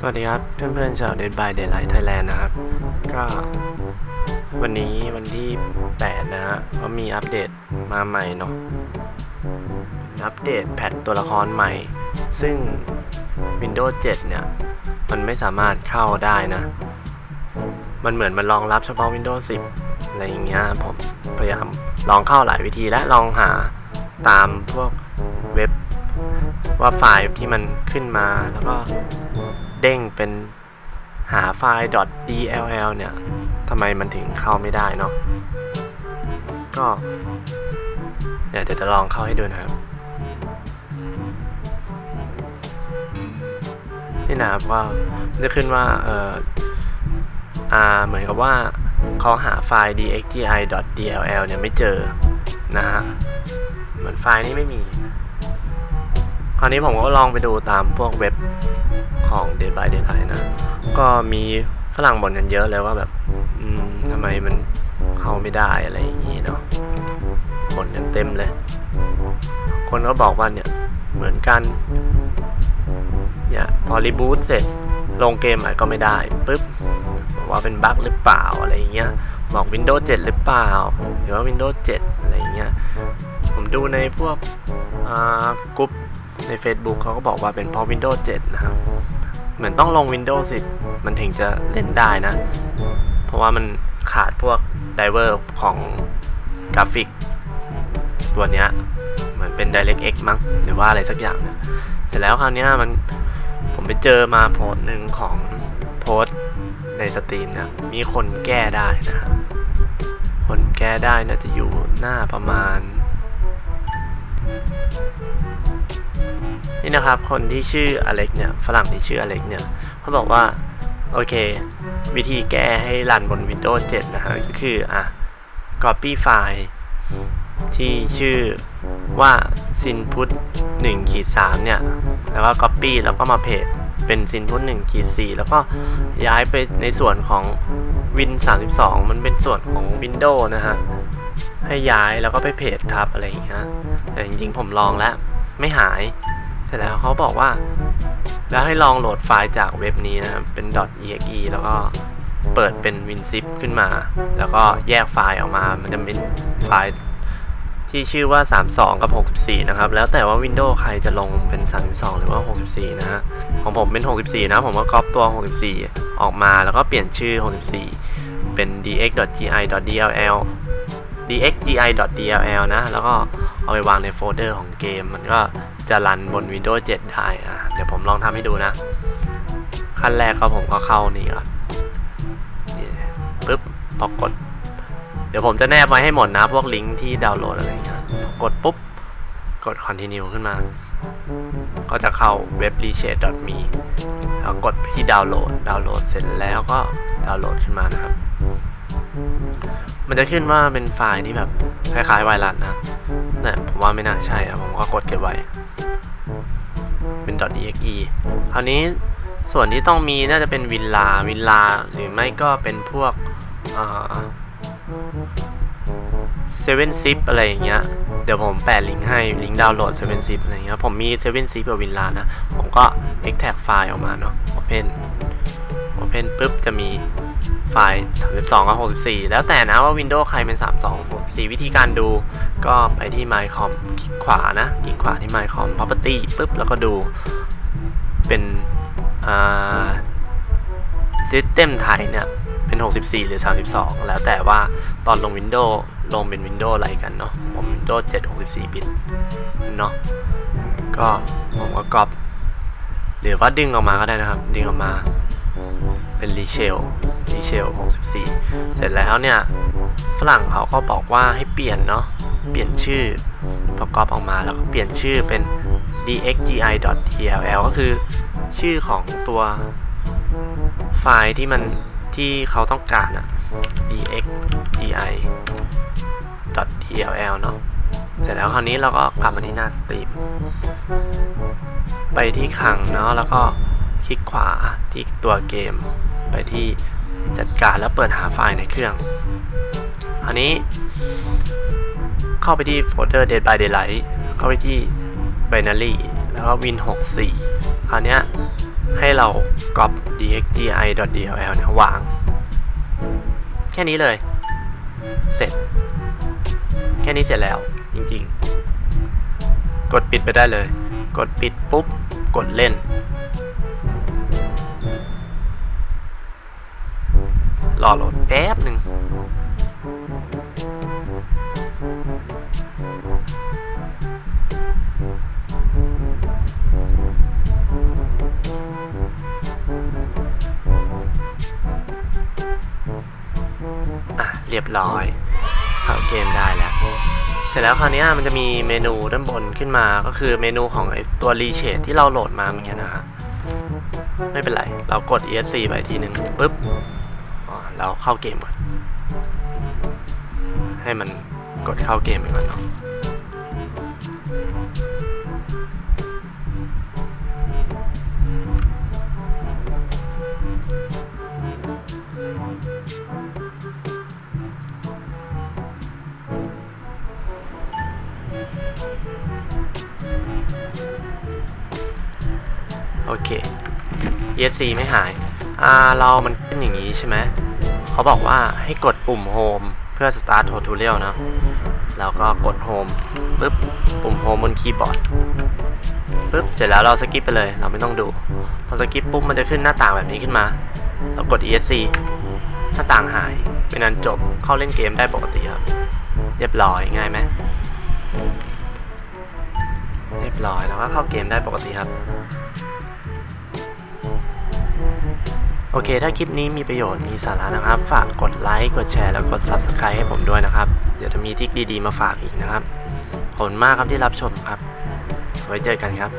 สวัสดีครับ เพื่อนๆชาว Dead by Daylight Thailand นะครับ ก็วันนี้วันที่ 8 นะฮะก็มีอัปเดตมาใหม่เนาะอัปเดตแพทตัวละครใหม่ ซึ่ง Windows 7 เนี่ย มันไม่สามารถเข้าได้นะ มันเหมือนมันรองรับเฉพาะ Windows 10 อะไรอย่างเงี้ยผมพยายามลองเข้าหลายวิธีและลองหาตามพวกเว็บ ว่าไฟล์ที่มันขึ้นมาแล้วก็เด้งเป็นหาไฟล์ .dll เนี่ยทำไมมันถึงเข้าไม่ได้เนาะก็เนี่ยเดี๋ยวจะลองเข้าให้ดูนะครับนี่นะครับว่าจะขึ้นว่าเอออ่าเหมือนกับว่าเขาหาไฟล์ dxgi.dll เนี่ยไม่เจอนะฮะเหมือนไฟล์นี้ไม่มี คราวนี้ผมก็ลองไปดูตามพวกเว็บของ Dead by Daylight นะ ก็มีฝรั่งบ่นกันเยอะเลยว่าแบบทำไมมันเข้าไม่ได้อะไรอย่างนี้เนาะบ่นกันเต็มเลย คนก็บอกว่าเนี่ยเหมือนกัน เนี่ยพอรีบูตเสร็จลงเกมใหม่ก็ไม่ได้ปุ๊บว่าเป็นบั๊กหรือเปล่าอะไรอย่างเงี้ยบอก Windows 7 หรือเปล่า หรือว่า Windows 7 อะไรอย่างเงี้ยผมดูในพวกอ่ากรุ๊ป ใน Facebook เขาก็บอกว่าเป็นเพราะ Windows 7 นะครับ เหมือนต้องลง Windows 10 มันถึงจะเล่นได้นะ เพราะว่ามันขาดพวกไดเวอร์ของกราฟิก ตัวเนี้ยเหมือนเป็น DirectX มั้งหรือว่าอะไรสักอย่างเนี่ยเสร็จแล้วคราวนี้มันผมไปเจอมาโพสหนึ่งของโพสในสตรีมเนี่ยมีคนแก้ได้นะครับคนแก้ได้น่าจะอยู่หน้าประมาณ นี่นะครับคนที่ชื่ออเล็กเนี่ยฝรั่งที่ชื่ออเล็กเนี่ยเขาบอกว่าโอเค วิธีแก้ให้รันบน Windows 7 นะฮะก็คืออะ copy ไฟล์ที่ชื่อว่า sinput 1ขีด3เนี่ย แล้วก็ copy แล้วก็มาเพจเป็น sinput 1ขีด4แล้วก็ย้ายไปในส่วนของ win 32 มันเป็นส่วนของ Windows นะฮะ ให้ย้ายแล้วก็ไปเพจทับอะไรอย่างเงี้ยแต่จริงๆผมลองแล้ว ไม่หายเสร็จแล้วเขาบอกว่า แล้วให้ลองโหลดไฟล์จากเว็บนี้นะครับเป็น .exe แล้วก็เปิดเป็น WinZip ขึ้นมา แล้วก็แยกไฟล์ออกมา มันจะเป็นไฟล์ที่ชื่อว่า 32 กับ 64 นะครับ แล้วแต่ว่า Windows ใครจะลงเป็น 32 หรือว่า 64 นะฮะ ของผมเป็น 64 นะ ผมก็ก๊อปตัว 64 ออกมาแล้วก็เปลี่ยนชื่อ 64 เป็น dx.gi.dll dxgi.dll นะ แล้วก็เอาไปวางในโฟลเดอร์ของเกม มันก็จะรันบน Windows 7 ได้อะเดี๋ยวผมลองทำให้ดูนะ ขั้นแรกก็ผมก็เข้านี่ก่อนปึ๊บพอกด เดี๋ยวผมจะแนบไว้ให้หมดนะ พวกลิงก์ที่ดาวน์โหลดอะไรอย่างเงี้ยกดปุ๊บ กด continue ขึ้นมา ก็จะเข้าเว็บ reset.me แล้วกดไปที่ดาวน์โหลด ดาวน์โหลดเสร็จแล้วก็ดาวน์โหลดขึ้นมานะครับ มันจะขึ้นว่าเป็นไฟล์ที่แบบคล้ายๆไวรัสนะนี่ผมว่าไม่น่าใช่อะผมก็กดเก็บไว้ เป็น .exe คราวนี้ส่วนที่ต้องมีน่าจะเป็นวินลาวินลาหรือไม่ก็เป็นพวก เซเว่นซิปอะไรอย่างเงี้ย เดี๋ยวผมแปะลิงก์ให้ ลิงก์ดาวน์โหลดเซเว่นซิปอะไรเงี้ย ผมมีเซเว่นซิปกับวินลานะ ผมก็ extract ไฟล์ออกมาเนาะ open open ปุ๊บจะมีไฟล์32กับ64 แล้วแต่นะว่า Windows ใครเป็น 32 64 วิธีการดูก็ไปที่ mycom คลิกขวานะ คลิกขวาที่ mycom property ปุ๊บ แล้วก็ดูเป็นอ่า system ไทยเนี่ย เป็น 64 หรือ 32 แล้วแต่ว่าตอนลง Windows ลงเป็น Windows อะไรกันเนาะผม Windows 7 64 บิตเนาะก็ผมก็ก๊อปหรือว่าดึงออกมาก็ได้นะครับ ดึงออกมาเป็นรีเชลรีเชล64 เสร็จแล้วเนี่ยฝรั่งเขาก็บอกว่าให้เปลี่ยนเนาะเปลี่ยนชื่อประกอบออกมาแล้วก็เปลี่ยนชื่อเป็น dxgi.dll ก็คือชื่อของตัวไฟล์ที่มันที่เขาต้องการอะ dxgi.dll เนาะเสร็จแล้วคราวนี้เราก็กลับมาที่หน้าสตรีมไปที่คลังเนาะแล้วก็คลิกขวาที่ตัวเกม ไปที่จัดการแล้วเปิดหาไฟล์ในเครื่อง อันนี้ เข้าไปที่โฟลเดอร์ Dead by Daylight เข้าไปที่ binary แล้วก็ win 64 คราวนี้ให้เรา copy dxgi.dll เนี่ยวาง แค่นี้เลย เสร็จ แค่นี้เสร็จแล้ว จริงๆ กดปิดไปได้เลย กดปิดปุ๊บ กดเล่น รอโหลดแป๊บหนึ่ง ร้อยเข้าเกมได้แล้วเสร็จแล้วคราวนี้มันจะมีเมนูด้านบนขึ้นมาก็คือเมนูของตัวรีเชดที่เราโหลดมาเมื่อกี้นะฮะไม่เป็นไร เรากด ESC ไปทีหนึ่งปุ๊บเราเข้าเกมก่อนให้มันกดเข้าเกมไปก่อนเนาะ โอเค ESC ไม่หาย อ่า เรา มันขึ้นอย่างนี้ใช่ไหม เขาบอกว่าให้กดปุ่ม Home เพื่อ Start Tutorial นะ แล้วก็กด Home ปึ๊บ ปุ่ม Home บนคีย์บอร์ดปึ๊บ เสร็จแล้วเราสกิปไปเลย เราไม่ต้องดู พอสกิปปุ๊บ มันจะขึ้นหน้าต่างแบบนี้ขึ้นมา เรากด ESC หน้าต่างหาย เป็นอันจบ เข้าเล่นเกมได้ปกติครับ เรียบร้อย ง่ายไหม เรียบร้อยแล้วก็เข้าเกมได้ปกติครับ โอเค ถ้าคลิปนี้มีประโยชน์มีสาระนะครับ ฝากกดไลค์กดแชร์แล้วกด Subscribe ให้ผมด้วยนะครับ เดี๋ยวจะมีทิกดีๆมาฝากอีกนะครับขอบคุณมากครับที่รับชมครับ ไว้เจอกันครับ